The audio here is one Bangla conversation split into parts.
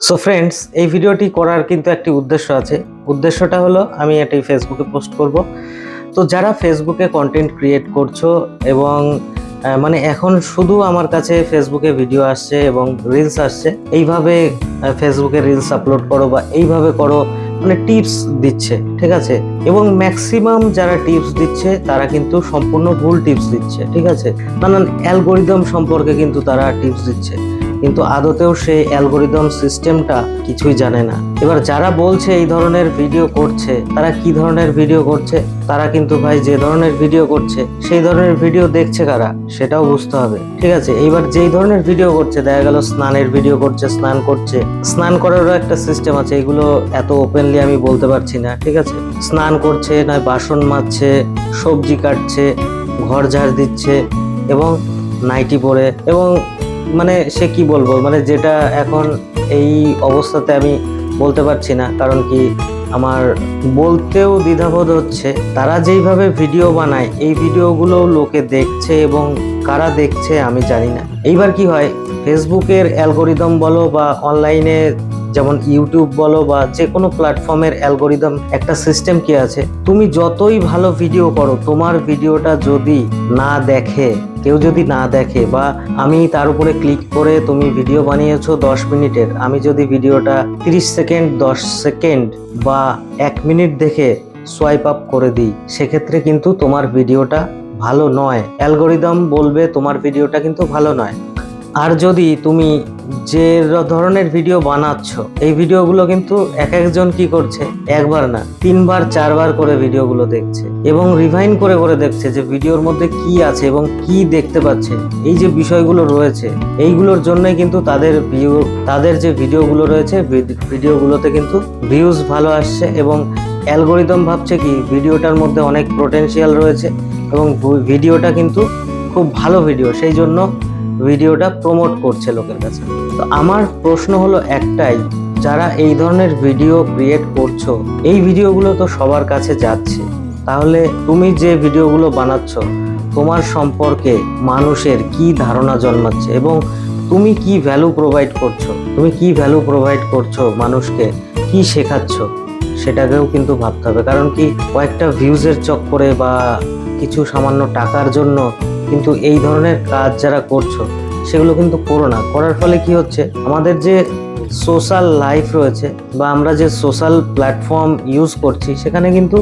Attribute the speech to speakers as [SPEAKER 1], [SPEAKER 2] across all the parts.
[SPEAKER 1] সো ফ্রেন্ডস এই ভিডিওটি করার কিন্তু একটি উদ্দেশ্য আছে। উদ্দেশ্যটা হলো, আমি এটি ফেসবুকে পোস্ট করব। তো যারা ফেসবুকে কন্টেন্ট ক্রিয়েট করছ এবং মানে এখন শুধু আমার কাছে ফেসবুকে ভিডিও আসছে এবং রিলস আসছে, এইভাবে ফেসবুকে রিলস আপলোড করো বা এইভাবে করো মানে টিপস দিচ্ছে, ঠিক আছে? এবং ম্যাক্সিমাম যারা টিপস দিচ্ছে, তারা কিন্তু সম্পূর্ণ ভুল টিপস দিচ্ছে, ঠিক আছে? নানান অ্যালগোরিদম সম্পর্কে কিন্তু তারা টিপস দিচ্ছে। কিন্তু আদতেও সেই অ্যালগোরিদম সিস্টেমটা কিছুই জানে না। এবার যারা বলছে এই ধরনের ভিডিও করছে, তারা কি ধরনের ভিডিও করছে? তারা কিন্তু ভাই যে ধরনের ভিডিও করছে, সেই ধরনের ভিডিও দেখছে কারা? সেটাও বুঝতে হবে। ঠিক আছে, এইবার যেই ধরনের ভিডিও করছে, দেখা গেল স্নানের ভিডিও করছে, স্নান করছে। স্নান করারও একটা সিস্টেম আছে, এগুলো এত ওপেনলি আমি বলতে পারছি না, ঠিক আছে? স্নান করছে, নয় বাসন মাজছে, সবজি কাটছে, ঘর ঝাড় দিচ্ছে, এবং নাইটি পরে, এবং মানে সে কি বলব? মানে যেটা এখন এই অবস্থাতে আমি বলতে পারছি না। কারণ কি আমার বলতেও দ্বিধাবোধ হচ্ছে। তারা যেইভাবে ভিডিও বানায়, এই ভিডিওগুলো লোকে দেখছে এবং কারা দেখছে আমি জানি না। এইবার কি হয়? ফেসবুকের অ্যালগোরিদম বলো বা অনলাইনে যেমন ইউটিউব বলো বা যে কোনো প্ল্যাটফর্মের অ্যালগোরিদম, একটা সিস্টেম কি আছে? তুমি যতই ভালো ভিডিও করো, তোমার ভিডিওটা যদি না দেখে, কেউ যদি না দেখে বা আমি তার উপরে ক্লিক করে তুমি ভিডিও বানিয়েছো দশ মিনিটের, আমি যদি ভিডিওটা তিরিশ সেকেন্ড, দশ সেকেন্ড বা এক মিনিট দেখে সোয়াইপ আপ করে দিই, সেক্ষেত্রে কিন্তু তোমার ভিডিওটা ভালো নয়। অ্যালগোরিদম বলবে তোমার ভিডিওটা কিন্তু ভালো নয়। আর যদি তুমি যে ধরনের ভিডিও বানাচ্ছ, এই ভিডিওগুলো কিন্তু এক একজন কি করছে? একবার না, তিনবার, চারবার করে ভিডিওগুলো দেখছে এবং রিভাইন করে করে দেখছে যে ভিডিওর মধ্যে কি আছে এবং কি দেখতে পাচ্ছে। এই যে বিষয়গুলো রয়েছে, এইগুলোর জন্যই কিন্তু তাদের ভিউ তাদের যে ভিডিওগুলো রয়েছে ভিড- ভিডিওগুলোতে কিন্তু ভিউজ ভালো আসছে এবং অ্যালগোরিদম ভাবছে কি ভিডিওটার মধ্যে অনেক পোটেনশিয়াল রয়েছে এবং ভিডিওটা কিন্তু খুব ভালো ভিডিও সেই জন্য ভিডিওটা প্রমোট করছে লোকের কাছে। তো আমার প্রশ্ন হলো একটাই, যারা এই ধরনের ভিডিও ক্রিয়েট করছ, এই ভিডিওগুলো তো সবার কাছে যাচ্ছে। তাহলে তুমি যে ভিডিওগুলো বানাচ্ছ, তোমার সম্পর্কে মানুষের কি ধারণা জন্মাচ্ছে এবং তুমি কি ভ্যালু প্রোভাইড করছ? তুমি কি ভ্যালু প্রোভাইড করছ মানুষকে? কি শেখাচ্ছ? সেটাকেও কিন্তু ভাবতে হবে। কারণ কি কয়েকটা ভিউজের চক্করে বা কিছু সামান্য টাকার জন্য কিন্তু এই ধরনের কাজ যারা করছ, সেগুলো কিন্তু করো না। করার ফলে কি হচ্ছে? আমাদের যে সোশ্যাল লাইফ রয়েছে বা আমরা যে সোশ্যাল প্ল্যাটফর্ম ইউজ করছি, সেখানে কিন্তু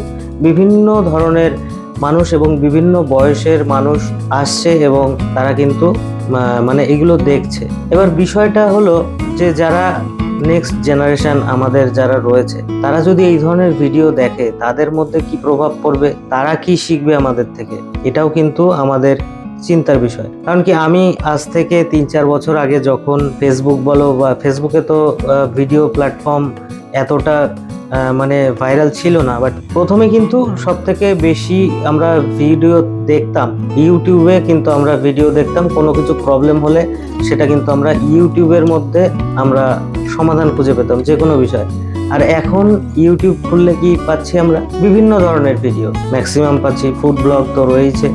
[SPEAKER 1] বিভিন্ন ধরনের মানুষ এবং বিভিন্ন বয়সের মানুষ আসছে এবং তারা কিন্তু মানে এগুলো দেখছে। এবার বিষয়টা হলো যে যারা নেক্সট জেনারেশন আমাদের যারা রয়েছে, তারা যদি এই ধরনের ভিডিও দেখে, তাদের মধ্যে কি প্রভাব পড়বে? তারা কি শিখবে আমাদের থেকে? এটাও কিন্তু আমাদের চিন্তার বিষয়। কারণ কি আমি আজ থেকে তিন চার বছর আগে যখন ফেসবুক বলো বা ফেসবুকে তো ভিডিও প্ল্যাটফর্ম এতটা মানে ভাইরাল ছিল না। বাট প্রথমে কিন্তু সব থেকে বেশি আমরা ভিডিও দেখতাম। ইউটিউবে কিন্তু আমরা ভিডিও দেখতাম। কোনো কিছু প্রবলেম হলে সেটা কিন্তু আমরা ইউটিউবের মধ্যে আমরা সমাধান খুঁজে পেতাম যে কোনো বিষয়। আর এখন ইউটিউব খুললে কি পাচ্ছি আমরা? বিভিন্ন ধরনের ভিডিও ম্যাক্সিমাম পাচ্ছি। ফুড ব্লগ তো রয়েছে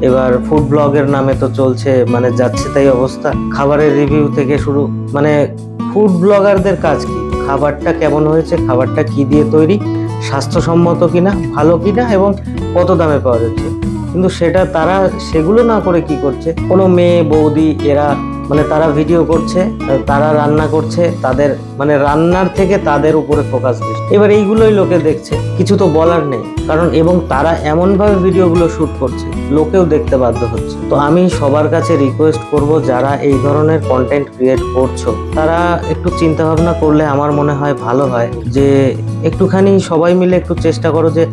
[SPEAKER 1] এবার ফুড ব্লগের নামে তো চলছে মানে যাচ্ছে তাই অবস্থা। খাবারের রিভিউ থেকে শুরু মানে ফুড ব্লগারদের কাজ কি? খাবারটা কেমন হয়েছে? খাবারটা কি দিয়ে তৈরি? স্বাস্থ্যসম্মত কিনা? ভালো কিনা? এবং কত দামে পাওয়া যাচ্ছে? কিন্তু সেটা তারা সেগুলো না করে কি করছে? কোনো মেয়ে, বৌদি, এরা মানে তারা ভিডিও করছে, তারা রান্না করছে, তাদের মানে রান্নার থেকে তাদের উপরে ফোকাস বেশি। এবার এইগুলোই লোকে দেখছে। কিছু তো বলার নেই, কারণ এবং তারা এমনভাবে ভিডিওগুলো শ্যুট করছে, লোকেও দেখতে বাধ্য হচ্ছে। তো আমি সবার কাছে রিকোয়েস্ট করব, যারা এই ধরনের কন্টেন্ট ক্রিয়েট করছ, তারা একটু চিন্তা ভাবনা করলে আমার মনে হয় ভালো হয় যে, একটুখানি সবাই মিলে একটু চেষ্টা করো যে,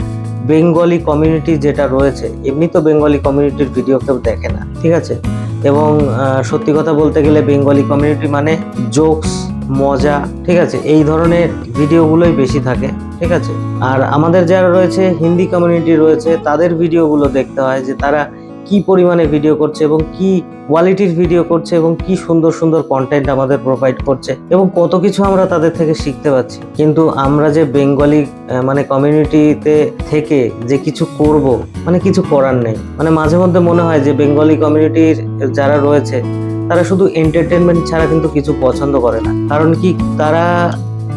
[SPEAKER 1] বেঙ্গলি কমিউনিটি যেটা রয়েছে, এমনি তো বেঙ্গলি কমিউনিটির ভিডিও কেউ দেখে না, ঠিক আছে? এবং সত্যি কথা বলতে গেলে বেঙ্গলি কমিউনিটি মানে জোকস মজা, ঠিক আছে? এই ধরনের ভিডিওগুলোই বেশি থাকে, ঠিক আছে? আর আমাদের যারা রয়েছে, হিন্দি কমিউনিটি রয়েছে, তাদের ভিডিওগুলো দেখতে হয় যে তারা কি পরিমাণে ভিডিও করছে এবং কি কোয়ালিটির ভিডিও করছে এবং কি সুন্দর সুন্দর কন্টেন্ট আমাদের প্রোভাইড করছে এবং কত কিছু আমরা তাদের থেকে শিখতে পাচ্ছি কিন্তু আমরা যে বেঙ্গলি মানে কমিউনিটিতে থেকে যে কিছু করব মানে কিছু করার নেই। মানে মাঝে মধ্যে মনে হয় যে বেঙ্গলি কমিউনিটির যারা রয়েছে তারা শুধু এন্টারটেনমেন্ট ছাড়া কিন্তু কিছু পছন্দ করে না। কারণ কি, তারা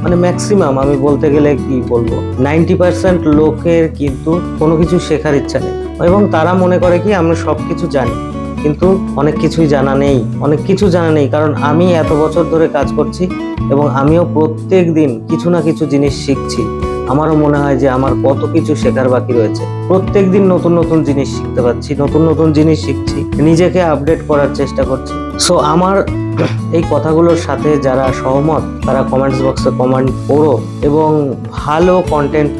[SPEAKER 1] মানে ম্যাক্সিমাম আমি বলতে গেলে কি বলব নাইনটি পার্সেন্ট লোকের কিন্তু কোনো কিছু শেখার ইচ্ছা নেই। এবং তারা মনে করে কি, আমরা সব কিছু জানি, কিন্তু অনেক কিছুই জানা নেই। অনেক কিছু জানা নেই, কারণ আমি এত বছর ধরে কাজ করছি এবং আমিও প্রত্যেক দিন কিছু না কিছু জিনিস শিখছি। আমারও মনে হয় যে আমার কত কিছু শেখার বাকি রয়েছে। প্রত্যেক দিন নতুন নতুন জিনিস শিখতে পারছি, নতুন নতুন জিনিস শিখছি, নিজেকে আপডেট করার চেষ্টা করছি। সো আমার এই কথাগুলোর সাথে যারা সহমত, তারা কমেন্টস বক্সে কমেন্ট করো এবং ভালো কন্টেন্ট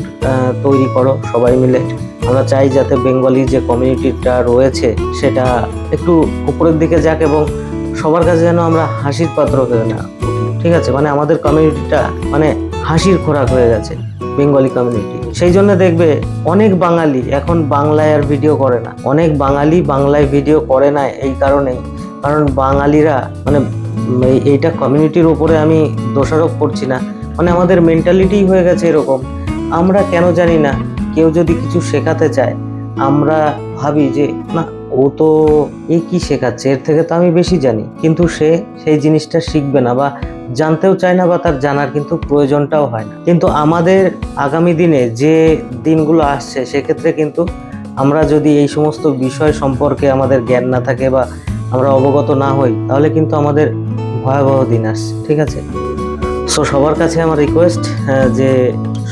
[SPEAKER 1] তৈরি করো সবাই মিলে। আমরা চাই যাতে বেঙ্গলি যে কমিউনিটিটা রয়েছে, সেটা একটু উপরের দিকে যাক এবং সবার কাছে যেন আমরা হাসির পাত্র হয়ে না ঠিক আছে? মানে আমাদের কমিউনিটিটা মানে হাসির খোরাক হয়ে গেছে। বেঙ্গলি কমিউনিটি সেই জন্য দেখবে অনেক বাঙালি এখন বাংলায় আর ভিডিও করে না। অনেক বাঙালি বাংলায় ভিডিও করে না এই কারণেই। কারণ বাঙালিরা মানে এইটা কমিউনিটির উপরে আমি দোষারোপ করছি না। মানে আমাদের মেন্টালিটি হয়ে গেছে এরকম। আমরা কেন জানি না, কেউ যদি কিছু শেখাতে চায়, আমরা ভাবি যে, না, ও তো, এ কি শেখাচ্ছে? এর থেকে তো আমি বেশি জানি। কিন্তু সে সেই জিনিসটা শিখবে না বা জানতেও চায় না বা তার জানার কিন্তু প্রয়োজনটাও হয় না। কিন্তু আমাদের আগামী দিনে যে দিনগুলো আসছে, সেক্ষেত্রে কিন্তু আমরা যদি এই সমস্ত বিষয় সম্পর্কে আমাদের জ্ঞান না থাকে বা আমরা অবগত না হই, তাহলে কিন্তু আমাদের ভয়াবহ দিন আসছে, ঠিক আছে? সো সবার কাছে আমার রিকোয়েস্ট যে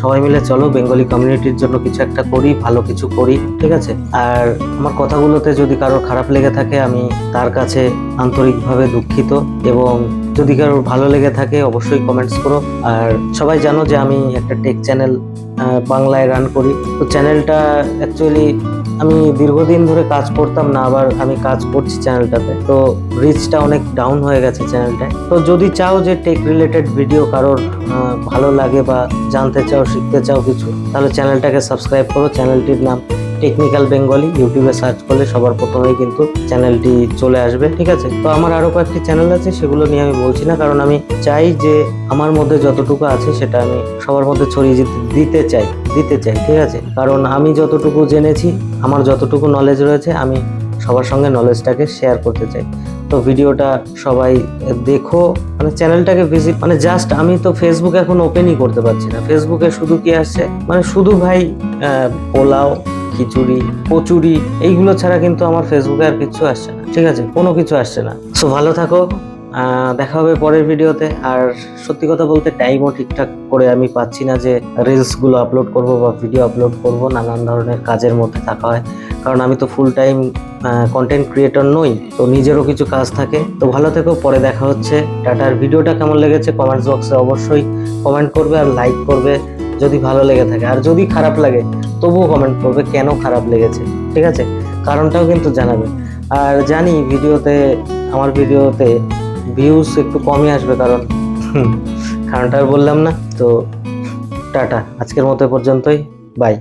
[SPEAKER 1] সবাই মিলে চলো, বেঙ্গলি কমিউনিটির জন্য কিছু একটা করি, ভালো কিছু করি, ঠিক আছে? আর আমার কথাগুলোতে যদি কারোর খারাপ লেগে থাকে, আমি তার কাছে আন্তরিকভাবে দুঃখিত এবং যদি কারোর ভালো লেগে থাকে, অবশ্যই কমেন্টস করো। আর সবাই জানো যে আমি একটা টেক চ্যানেল বাংলায় রান করি। তো চ্যানেলটা অ্যাকচুয়ালি আমি দীর্ঘদিন ধরে কাজ করতাম না, আবার আমি কাজ করছি চ্যানেলটাতে তো রিচটা অনেক ডাউন হয়ে গেছে চ্যানেলটায় তো যদি চাও যে টেক রিলেটেড ভিডিও কারোর ভালো লাগে বা জানতে চাও, শিখতে চাও কিছু, তাহলে চ্যানেলটাকে সাবস্ক্রাইব করো। চ্যানেলটির নাম টেকনিক্যাল বেঙ্গলি ইউটিউবে সার্চ করলে সবার প্রথমেই কিন্তু চ্যানেলটি চলে আসবে, ঠিক আছে? তো আমার আরও কয়েকটি চ্যানেল আছে, সেগুলো নিয়ে আমি বলছি না, কারণ আমি চাই যে আমার মধ্যে যতটুকু আছে সেটা আমি সবার মধ্যে ছড়িয়ে দিতে চাই দিতে চাই, ঠিক আছে? কারণ আমি যতটুকু জেনেছি, আমার যতটুকু নলেজ রয়েছে, আমি সবার সঙ্গে নলেজটাকে শেয়ার করতে চাই। তো ভিডিওটা সবাই দেখো মানে চ্যানেলটাকে ভিজিট মানে জাস্ট আমি তো ফেসবুক এখন ওপেনই করতে পারছি না। ফেসবুকে শুধু কি আসছে? মানে শুধু ভাই পোলাও খিচুড়ি, কচুরি, এইগুলো ছাড়া কিন্তু আমার ফেসবুকে আর কিছু আসছে না। ঠিক আছে, কোনো কিছু আসছে না। সো ভালো থাকো। দেখা হবে পরের ভিডিওতে। আর সত্যি কথা বলতে টাইমও ঠিকঠাক করে আমি পাচ্ছি না যে রিলসগুলো আপলোড করব বা ভিডিও আপলোড করব, নানান ধরনের কাজের মধ্যে থাকা হয়। কারণ আমি তো ফুল টাইম কন্টেন্ট ক্রিয়েটর নই, তো নিজেরও কিছু কাজ থাকে। তো ভালো থেকো, পরে দেখা হচ্ছে। টাটার ভিডিওটা কেমন লেগেছে কমেন্টস বক্সে অবশ্যই কমেন্ট করবে আর লাইক করবে। যদি ভালো লেগে থাকে। আর যদি খারাপ লাগে, তবুও কমেন্ট করবে কেন খারাপ লেগেছে, ঠিক আছে? কারণটাও কিন্তু জানাবে। আর জানি ভিডিওতে, আমার ভিডিওতে ভিউজ একটু কমই আসবে কারণ, কারণটা বললাম না। তো টাটা, আজকের মতো পর্যন্তই। বাই